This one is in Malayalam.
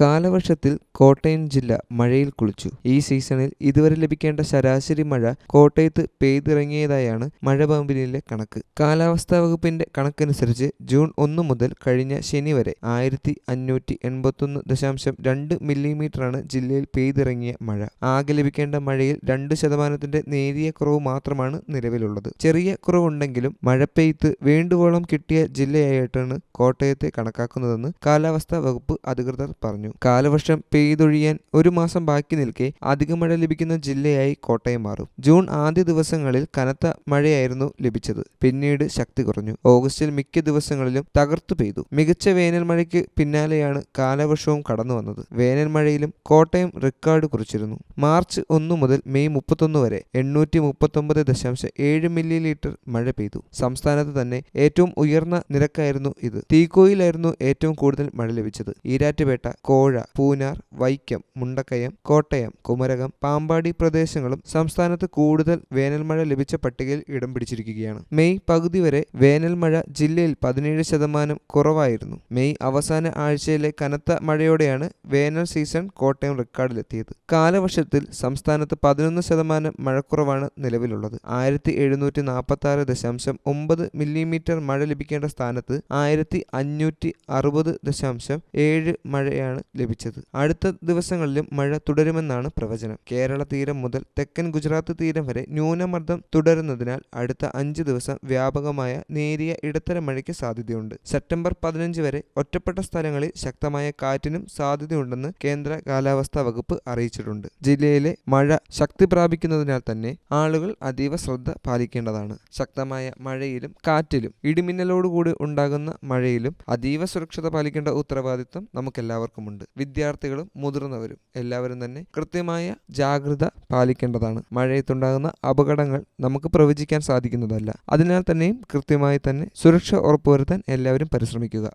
കാലവർഷത്തിൽ കോട്ടയം ജില്ല മഴയിൽ കുളിച്ചു. ഈ സീസണിൽ ഇതുവരെ ലഭിക്കേണ്ട ശരാശരി മഴ കോട്ടയത്ത് പെയ്തിറങ്ങിയതായാണ് മഴ പമ്പിനിലെ കണക്ക്. കാലാവസ്ഥാ വകുപ്പിന്റെ കണക്കനുസരിച്ച് ജൂൺ ഒന്ന് മുതൽ കഴിഞ്ഞ ശനി വരെ ആയിരത്തി അഞ്ഞൂറ്റി എൺപത്തൊന്ന് ദശാംശം രണ്ട് മില്ലിമീറ്ററാണ് ജില്ലയിൽ പെയ്തിറങ്ങിയ മഴ. ആകെ ലഭിക്കേണ്ട മഴയിൽ രണ്ട് ശതമാനത്തിന്റെ നേരിയ കുറവ് മാത്രമാണ് നിലവിലുള്ളത്. ചെറിയ കുറവുണ്ടെങ്കിലും മഴ പെയ്ത്ത് വേണ്ടുവോളം കിട്ടിയ ജില്ലയായിട്ടാണ് കോട്ടയത്തെ കണക്കാക്കുന്നതെന്ന് കാലാവസ്ഥാ വകുപ്പ് അധികൃതർ പറഞ്ഞു. കാലവർഷം പെയ്തൊഴിയാൻ ഒരു മാസം ബാക്കി നിൽക്കെ അധിക മഴ ലഭിക്കുന്ന ജില്ലയായി കോട്ടയം മാറും. ജൂൺ ആദ്യ ദിവസങ്ങളിൽ കനത്ത മഴയായിരുന്നു ലഭിച്ചത്. പിന്നീട് ശക്തി കുറഞ്ഞു. ഓഗസ്റ്റിൽ മിക്ക ദിവസങ്ങളിലും തകർത്തു പെയ്തു. മികച്ച വേനൽ മഴയ്ക്ക് പിന്നാലെയാണ് കാലവർഷവും കടന്നു വന്നത്. വേനൽ മഴയിലും കോട്ടയം റെക്കോർഡ് കുറിച്ചിരുന്നു. മാർച്ച് ഒന്ന് മുതൽ മെയ് മുപ്പത്തൊന്ന് വരെ എണ്ണൂറ്റി മുപ്പത്തൊമ്പത് ദശാംശം ഏഴ് മില്ലി ലിറ്റർ മഴ പെയ്തു. സംസ്ഥാനത്ത് തന്നെ ഏറ്റവും ഉയർന്ന നിരക്കായിരുന്നു ഇത്. തീക്കോയിലായിരുന്നു ഏറ്റവും കൂടുതൽ മഴ ലഭിച്ചത്. ഈരാറ്റുപേട്ട കോഴ പൂനാർ വൈക്കം മുണ്ടക്കയം കോട്ടയം കുമരകം പാമ്പാടി പ്രദേശങ്ങളും സംസ്ഥാനത്ത് കൂടുതൽ വേനൽമഴ ലഭിച്ച പട്ടികയിൽ ഇടം പിടിച്ചിരിക്കുകയാണ്. മെയ് പകുതി വരെ വേനൽമഴ ജില്ലയിൽ പതിനേഴ് ശതമാനം കുറവായിരുന്നു. മെയ് അവസാന ആഴ്ചയിലെ കനത്ത മഴയോടെയാണ് വേനൽ സീസൺ കോട്ടയം റെക്കോർഡിലെത്തിയത്. കാലവർഷത്തിൽ സംസ്ഥാനത്ത് പതിനൊന്ന് ശതമാനം മഴക്കുറവാണ് നിലവിലുള്ളത്. ആയിരത്തി എഴുന്നൂറ്റി നാൽപ്പത്തി ആറ് ദശാംശം ഒമ്പത് മില്ലിമീറ്റർ മഴ ലഭിക്കേണ്ട സ്ഥാനത്ത് ആയിരത്തി അഞ്ഞൂറ്റി അറുപത് ദശാംശം ഏഴ് മഴയാണ് ലഭിച്ചത്. അടുത്ത ദിവസങ്ങളിലും മഴ തുടരുമെന്നാണ് പ്രവചനം. കേരള തീരം മുതൽ തെക്കൻ ഗുജറാത്ത് തീരം വരെ ന്യൂനമർദ്ദം തുടരുന്നതിനാൽ അടുത്ത അഞ്ച് ദിവസം വ്യാപകമായ നേരിയ ഇടത്തരം മഴയ്ക്ക് സാധ്യതയുണ്ട്. സെപ്റ്റംബർ പതിനഞ്ച് വരെ ഒറ്റപ്പെട്ട സ്ഥലങ്ങളിൽ ശക്തമായ കാറ്റിനും സാധ്യതയുണ്ടെന്ന് കേന്ദ്ര കാലാവസ്ഥാ വകുപ്പ് അറിയിച്ചിട്ടുണ്ട്. ജില്ലയിലെ മഴ ശക്തി പ്രാപിക്കുന്നതിനാൽ തന്നെ ആളുകൾ അതീവ ശ്രദ്ധ പാലിക്കേണ്ടതാണ്. ശക്തമായ മഴയിലും കാറ്റിലും ഇടിമിന്നലോടുകൂടി ഉണ്ടാകുന്ന മഴയിലും അതീവ സുരക്ഷത പാലിക്കേണ്ട ഉത്തരവാദിത്വം നമുക്കെല്ലാവർക്കുമുണ്ട്. വിദ്യാർത്ഥികളും മുതിർന്നവരും എല്ലാവരും തന്നെ കൃത്യമായ ജാഗ്രത പാലിക്കേണ്ടതാണ്. മഴയത്തുണ്ടാകുന്ന അപകടങ്ങൾ നമുക്ക് പ്രവചിക്കാൻ സാധിക്കുന്നതല്ല. അതിനാൽ തന്നെയും കൃത്യമായി തന്നെ സുരക്ഷ ഉറപ്പുവരുത്താൻ എല്ലാവരും പരിശ്രമിക്കുക.